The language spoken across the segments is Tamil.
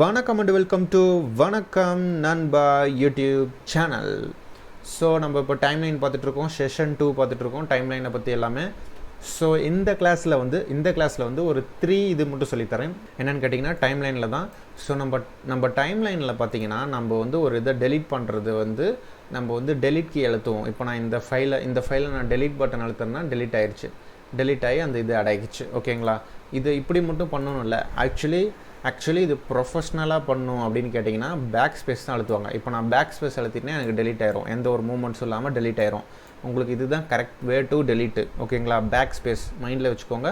வணக்கம் அண்ட் வெல்கம் டு வணக்கம் நண்பா யூடியூப் சேனல் ஸோ நம்ம இப்போ டைம்லைன் பார்த்துட்ருக்கோம் செஷன் டூ பார்த்துட்ருக்கோம் டைம்லைனை பற்றி எல்லாமே. ஸோ இந்த கிளாஸில் வந்து இந்த கிளாஸில் வந்து ஒரு த்ரீ இது மட்டும் சொல்லித்தரேன். என்னென்னு கேட்டிங்கன்னா டைம்லைனில் தான். ஸோ நம்ம நம்ம டைம்லைனில் பார்த்தீங்கன்னா நம்ம வந்து ஒரு இதை டெலிட் பண்ணுறது வந்து நம்ம வந்து டெலிட் கீ எழுத்துவோம் இப்போ நான் இந்த ஃபைலை இந்த ஃபைலை நான் டெலிட் பட்டன் அழுத்துறேன்னா டெலிட் ஆயிடுச்சு டெலிட் ஆகி அந்த இது அடங்கிச்சு ஓகேங்களா இது இப்படி மட்டும் பண்ணணும் இல்லை. ஆக்சுவலி ஆக்சுவலி இது ப்ரொஃபஷ்னலாக பண்ணும் அப்படின்னு கேட்டிங்கன்னா பேக் ஸ்பேஸ் தான் அழுத்துவாங்க. இப்போ நான் பேக் ஸ்பேஸ் அழுத்திட்டேன் எனக்கு டெலிட் ஆயிரும். எந்த ஒரு மூமெண்ட்ஸும் இல்லாமல் டெலிட் ஆயிரும். உங்களுக்கு இதுதான் கரெக்ட் வே டு டெலிட்டு ஓகேங்களா பேக் ஸ்பேஸ் மைண்டில் வச்சுக்கோங்க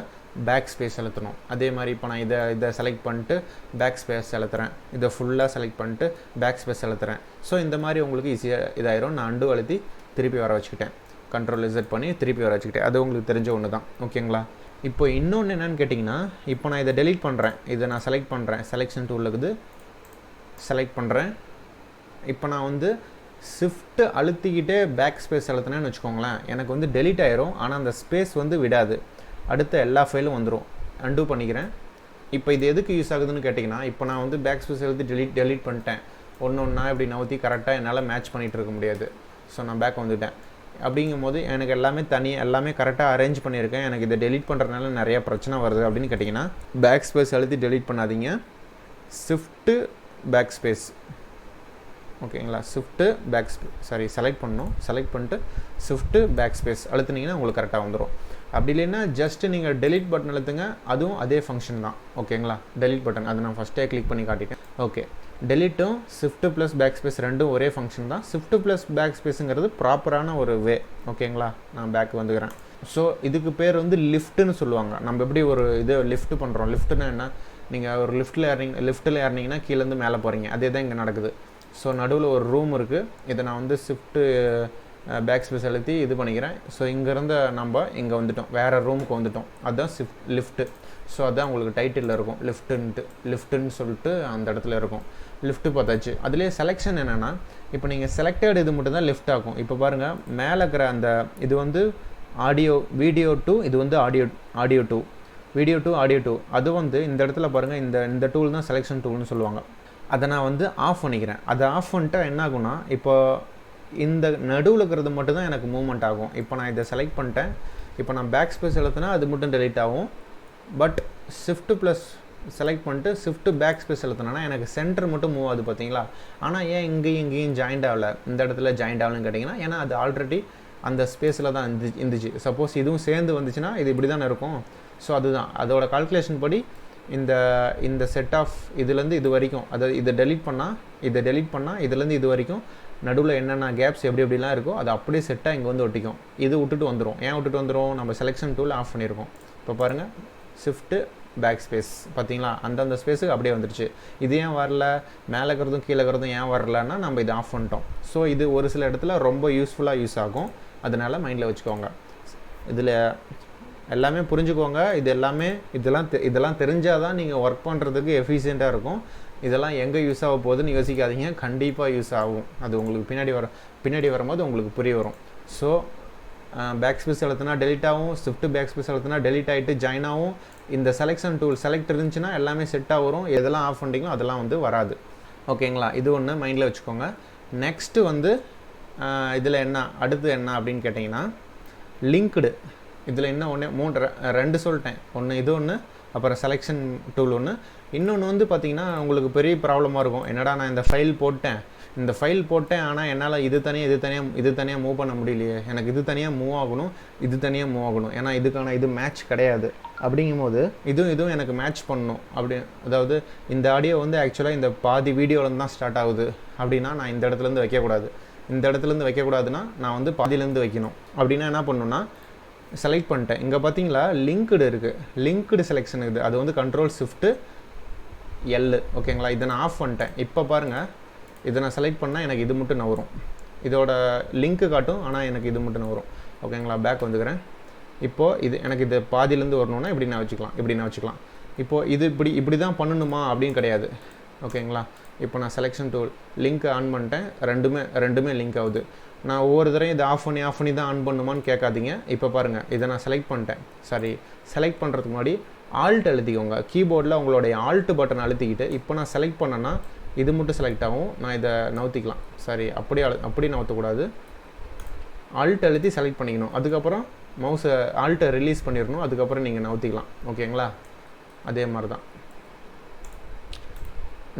பேக் ஸ்பேஸ் அழுத்தணும். அதே மாதிரி இப்போ நான் இதை இதை செலக்ட் பண்ணிட்டு பேக் ஸ்பேஸ் அழுத்துறேன். இதை ஃபுல்லாக செலக்ட் பண்ணிட்டு பேக் ஸ்பேஸ் அழுத்துறேன். ஸோ இந்த மாதிரி உங்களுக்கு ஈஸியாக இதாயிரும். நான் அண்டு அழுத்தி திருப்பி வர வச்சுக்கிட்டேன். கண்ட்ரோல் ரிசெட் பண்ணி திருப்பி வர வச்சுக்கிட்டேன். அது உங்களுக்கு தெரிஞ்ச ஒன்று தான் ஓகேங்களா இப்போ இன்னொன்று என்னென்னு கேட்டிங்கன்னா இப்போ நான் இதை டெலீட் பண்ணுறேன் இதை நான் செலக்ட் பண்ணுறேன் செலெக்ஷன் டூலில் இருக்குது. செலக்ட் பண்ணுறேன் இப்போ நான் வந்து ஷிஃப்ட்டு அழுத்திக்கிட்டே பேக் ஸ்பேஸ் அழுத்தினேன்னு வச்சுக்கோங்களேன். எனக்கு வந்து டெலிட் ஆயிரும். ஆனால் அந்த ஸ்பேஸ் வந்து விடாது. அடுத்த எல்லா ஃபைலும் வந்துடும் அண்டூ பண்ணிக்கிறேன். இப்போ இது எதுக்கு யூஸ் ஆகுதுன்னு கேட்டிங்கன்னா இப்போ நான் வந்து பேக் ஸ்பேஸ் எழுதி டெலிட் டெலிட் பண்ணிட்டேன். ஒன்று ஒன்றா இப்படி நவுத்தி கரெக்டாக என்னால் மேட்ச் பண்ணிகிட்டு இருக்க முடியாது. ஸோ நான் பேக் வந்துட்டேன். அப்படிங்கும் போது எனக்கு எல்லாமே தனி எல்லாமே கரெக்டாக அரேஞ்ச் பண்ணியிருக்கேன். எனக்கு இதை டெலீட் பண்ணுறதுனால நிறையா பிரச்சனை வருது அப்படின்னு கேட்டிங்கன்னா பேக் ஸ்பேஸ் அழுத்தி டெலிட் பண்ணாதீங்க. ஷிஃப்ட்டு பேக் ஸ்பேஸ் ஓகேங்களா? Shift backspace sorry select பண்ணணும். செலக்ட் பண்ணிட்டு ஷிஃப்ட்டு பேக் ஸ்பேஸ் அழுத்துனீங்கன்னா உங்களுக்கு கரெக்டாக வந்துடும் அப்படி இல்லைன்னா ஜஸ்ட் நீங்கள் டெலிட் பட்டன் அழுத்துங்க. அதுவும் அதே ஃபங்க்ஷன் தான். ஓகேங்களா? டெலிட் பட்டன் அதை நான் ஃபஸ்ட்டே கிளிக் பண்ணி காட்டிட்டேன். ஓகே டெலிட்டும் ஷிஃப்ட்டு ப்ளஸ் பேக் ஸ்பேஸ் ரெண்டும் ஒரே ஃபங்க்ஷன் தான். ஷிஃப்ட்டு ப்ளஸ் பேக் ஸ்பேஸுங்கிறது ப்ராப்பரான ஒரு வே ஓகேங்களா நான் பேக் வந்துக்கிறேன். ஸோ இதுக்கு பேர் வந்து லிஃப்ட்டுன்னு சொல்லுவாங்க. நம்ம எப்படி ஒரு இது லிஃப்ட் பண்ணுறோம் லிஃப்ட்டுன்னா என்ன? நீங்கள் ஒரு லிஃப்ட்டில் ஏறிங்க லிஃப்ட்டில் ஏறினீங்கன்னா கீழேருந்து மேலே போகிறீங்க அதே தான் இங்கே நடக்குது. ஸோ நடுவில் ஒரு ரூம் இருக்குது இதை நான் வந்து ஷிஃப்ட்டு பேக் ஸ்பேஸ் அழுத்தி இது பண்ணிக்கிறேன். ஸோ இங்கேருந்து நம்ம இங்கே வந்துட்டோம். வேறு ரூமுக்கு வந்துட்டோம். அதுதான் ஷிஃப்ட் லிஃப்ட்டு ஸோ அதுதான் உங்களுக்கு டைட்டிலில் இருக்கும். லிஃப்ட்டுன்ட்டு லிஃப்ட்டுன்னு சொல்லிட்டு அந்த இடத்துல இருக்கும். லிஃப்ட்டு பார்த்தாச்சு. அதுலேயே செலெக்ஷன் என்னென்னா இப்போ நீங்கள் செலக்டட் இது மட்டும் தான் லிஃப்ட் ஆகும். இப்போ பாருங்கள் மேலே இருக்கிற அந்த இது வந்து ஆடியோ வீடியோ டூ இது வந்து audio audio to video to audio to அது வந்து இந்த இடத்துல பாருங்கள் இந்த இந்த டூல் தான் செலெக்ஷன் டூல்னு சொல்லுவாங்க. அதை நான் வந்து ஆஃப் பண்ணிக்கிறேன். அதை ஆஃப் பண்ணிட்டா என்ன ஆகும்னா இப்போ இந்த நடுவில் இருக்கிறது மட்டும் தான் எனக்கு மூவ்மெண்ட் ஆகும். இப்போ நான் இதை செலக்ட் பண்ணிட்டேன். இப்போ நான் பேக் ஸ்பேஸ் எழுத்துனா அது மட்டும் டெலிட் ஆகும். பட் ஷிஃப்ட்டு ப்ளஸ் செலக்ட் பண்ணிட்டு ஷிஃப்ட்டு பேக் ஸ்பேஸ் எழுத்துனா எனக்கு சென்டர் மட்டும் மூவ் ஆகுது பார்த்தீங்களா? ஆனால் ஏன் இங்கேயும் இங்கேயும் ஜாயிண்ட் ஆகலை? இந்த இடத்துல ஜாயிண்ட் ஆகலன்னு கேட்டிங்கன்னா ஏன்னா அது ஆல்ரெடி அந்த ஸ்பேஸில் தான் இருந்து இருந்துச்சு. சப்போஸ் இதுவும் சேர்ந்து வந்துச்சுன்னா இது இப்படி தானே இருக்கும். ஸோ அதுதான். அதோட கால்குலேஷன் படி இந்த இந்த செட் ஆஃப் இதுலேருந்து இது வரைக்கும் அதாவது இதை டெலிட் பண்ணால் இதை டெலிட் பண்ணால் இதுலேருந்து இது வரைக்கும் நடுவில் என்னென்ன கேப்ஸ் எப்படி எப்படிலாம் இருக்கோ அது அப்படியே செட்டாக இங்கே வந்து ஒட்டிக்கும். இது விட்டுட்டு வந்துடும் ஏன் விட்டுட்டு வந்துடும் நம்ம செலெக்ஷன் டூல் ஆஃப் பண்ணியிருக்கோம் இப்போ பாருங்கள் ஷிஃப்ட்டு பேக் ஸ்பேஸ் பார்த்தீங்களா அந்தந்த ஸ்பேஸுக்கு அப்படியே வந்துருச்சு. இது ஏன் வரல? மேலே இருக்கிறதும் கீழே இருக்கிறதும் ஏன் வரலன்னா நம்ம இதை ஆஃப் பண்ணிட்டோம். ஸோ இது ஒரு சில இடத்துல ரொம்ப யூஸ்ஃபுல்லாக யூஸ் ஆகும். அதனால் மைண்டில் வச்சுக்கோங்க. இதில் எல்லாமே புரிஞ்சுக்கோங்க. இது எல்லாமே இதெல்லாம் இதெல்லாம் தெரிஞ்சால் தான் நீங்கள் ஒர்க் பண்ணுறதுக்கு எஃபிஷியண்ட்டாக இருக்கும். இதெல்லாம் எங்கே யூஸ் ஆக போகுதுன்னு யோசிக்காதீங்க. கண்டிப்பாக யூஸ் ஆகும். அது உங்களுக்கு பின்னாடி வர பின்னாடி வரும்போது உங்களுக்கு புரிய வரும். ஸோ பேக் ஸ்பேஸ் எழுத்துனா டெலிட் ஆகும். ஸ்விஃப்ட் பேக் ஸ்பேஸ் எழுத்துனா டெலிட் ஆகிட்டு ஜாயின் ஆகும். இந்த செலெக்ஷன் டூல் செலக்ட் இருந்துச்சுன்னா எல்லாமே செட்டாக வரும். எதெல்லாம் ஆஃப் பண்ணிட்டீங்களோ அதெல்லாம் வந்து வராது. ஓகேங்களா இது ஒன்று மைண்டில் வச்சுக்கோங்க. நெக்ஸ்ட்டு வந்து இதில் என்ன? அடுத்து என்ன அப்படின்னு கேட்டிங்கன்னா லிங்க்டு இதில் என்ன ஒன்று மூணு ரெண்டு சொல்லிட்டேன். ஒன்று இது ஒன்று அப்புறம் செலெக்ஷன் டூல் ஒன்று இன்னொன்று வந்து பார்த்திங்கன்னா உங்களுக்கு பெரிய ப்ராப்ளமாக இருக்கும். என்னடா நான் இந்த ஃபைல் போட்டேன். இந்த ஃபைல் போட்டேன் ஆனால் என்னால் இது தனியாக இது தனியாக இது தனியாக மூவ் பண்ண முடியலையே. எனக்கு இது தனியாக மூவ் ஆகணும் இது தனியாக மூவ் ஆகணும். ஏன்னா இதுக்கான இது மேட்ச் கிடையாது. அப்படிங்கும்போது இதுவும் இதுவும் எனக்கு மேட்ச் பண்ணணும் அப்படி அதாவது இந்த ஆடியோ வந்து ஆக்சுவலாக இந்த பாதி வீடியோலேருந்து தான் ஸ்டார்ட் ஆகுது. அப்படின்னா நான் இந்த இடத்துலேருந்து வைக்கக்கூடாது. இந்த இடத்துலேருந்து வைக்கக்கூடாதுன்னா நான் வந்து பாதியிலேருந்து வைக்கணும். அப்படின்னா என்ன பண்ணணுன்னா செலக்ட் பண்ணிட்டேன். இங்கே பார்த்தீங்களா லிங்க்டு இருக்குது லிங்க்டு செலெக்ஷன் இருக்குது அது வந்து கண்ட்ரோல் ஷிஃப்ட்டு எல்லு ஓகேங்களா? இதை நான் ஆஃப் பண்ணிட்டேன். இப்போ பாருங்கள் இதை நான் செலக்ட் பண்ணால் எனக்கு இது மட்டும் நான் வரும். இதோட லிங்க்கு காட்டும் ஆனால் எனக்கு இது மட்டும் நான் வரும். ஓகேங்களா? பேக் வந்துக்கிறேன். இப்போது இது எனக்கு இது பாதியிலேருந்து வரணுன்னா இப்படி நான் வச்சுக்கலாம். இப்படி நான் வச்சுக்கலாம். இப்போது இது இப்படி இப்படி தான் பண்ணணுமா அப்படின்னு கிடையாது. ஓகேங்களா? இப்போ நான் செலெக்ஷன் டூல் லிங்க் ஆன் பண்ணிட்டேன். ரெண்டுமே ரெண்டுமே லிங்க் ஆகுது. நான் ஒவ்வொரு தடவையும் இதை ஆஃப் பண்ணி ஆஃப் பண்ணி தான் ஆன் பண்ணுமான்னு கேட்காதீங்க. இப்போ பாருங்கள் இதை நான் செலக்ட் பண்ணிட்டேன். சாரி செலக்ட் பண்ணுறதுக்கு முன்னாடி ஆல்ட் அழுத்திக்கோங்க கீபோர்டில் உங்களுடைய ஆல்ட் பட்டன் அழுத்திக்கிட்டு இப்போ நான் செலக்ட் பண்ணேன்னா இது மட்டும் செலக்ட் ஆகும். நான் இதை நவுத்திக்கலாம். சரி அப்படியே அழு அப்படியே நவுத்தக்கூடாது. ஆல்ட் அழுத்தி செலக்ட் பண்ணிக்கணும். அதுக்கப்புறம் மவுஸை ஆல்ட்டை ரிலீஸ் பண்ணிடணும். அதுக்கப்புறம் நீங்கள் நவுத்திக்கலாம். ஓகேங்களா? அதே மாதிரி தான்.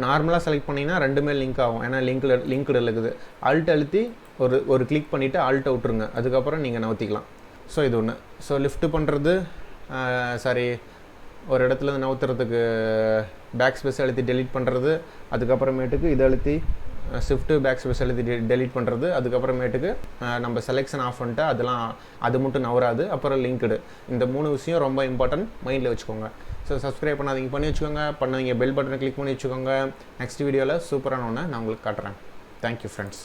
நார்மலாக செலக்ட் பண்ணிங்கன்னா ரெண்டுமே லிங்க் ஆகும். ஏன்னா லிங்க்கில் லிங்க்டு இருக்குது. ஆல்ட் அழுத்தி ஒரு ஒரு கிளிக் பண்ணிவிட்டு ஆல்ட்டை விட்ருங்க அதுக்கப்புறம் நீங்கள் நவுத்திக்கலாம். ஸோ இது ஒன்று ஸோ லிஃப்ட்டு பண்ணுறது சாரி ஒரு இடத்துல நவுத்துறதுக்கு பேக் ஸ்பேஸ் அழுத்தி டெலீட் பண்ணுறது அதுக்கப்புறமேட்டுக்கு இதை அழுத்தி ஷிஃப்ட்டு பேக் ஸ்பேஸ் டெலிட் பண்ணுறது அதுக்கப்புறமேட்டுக்கு நம்ம செலெக்ஷன் ஆஃப் பண்ணிட்டு அதெல்லாம் அது மட்டும் நவராது அப்புறம் லிங்க்டு இந்த மூணு விஷயம் ரொம்ப இம்பார்ட்டன்ட் மைண்டில் வச்சுக்கோங்க. ஸோ சப்ஸ்கிரைப் பண்ணாதீங்க. பண்ணி வச்சுக்கோங்க. பண்ணுவீங்க பெல் பட்டனை கிளிக் பண்ணி வச்சுக்கோங்க. நெக்ஸ்ட் வீடியோவில் சூப்பரான ஒன்று நான் உங்களுக்கு காட்டுறேன். Thank you friends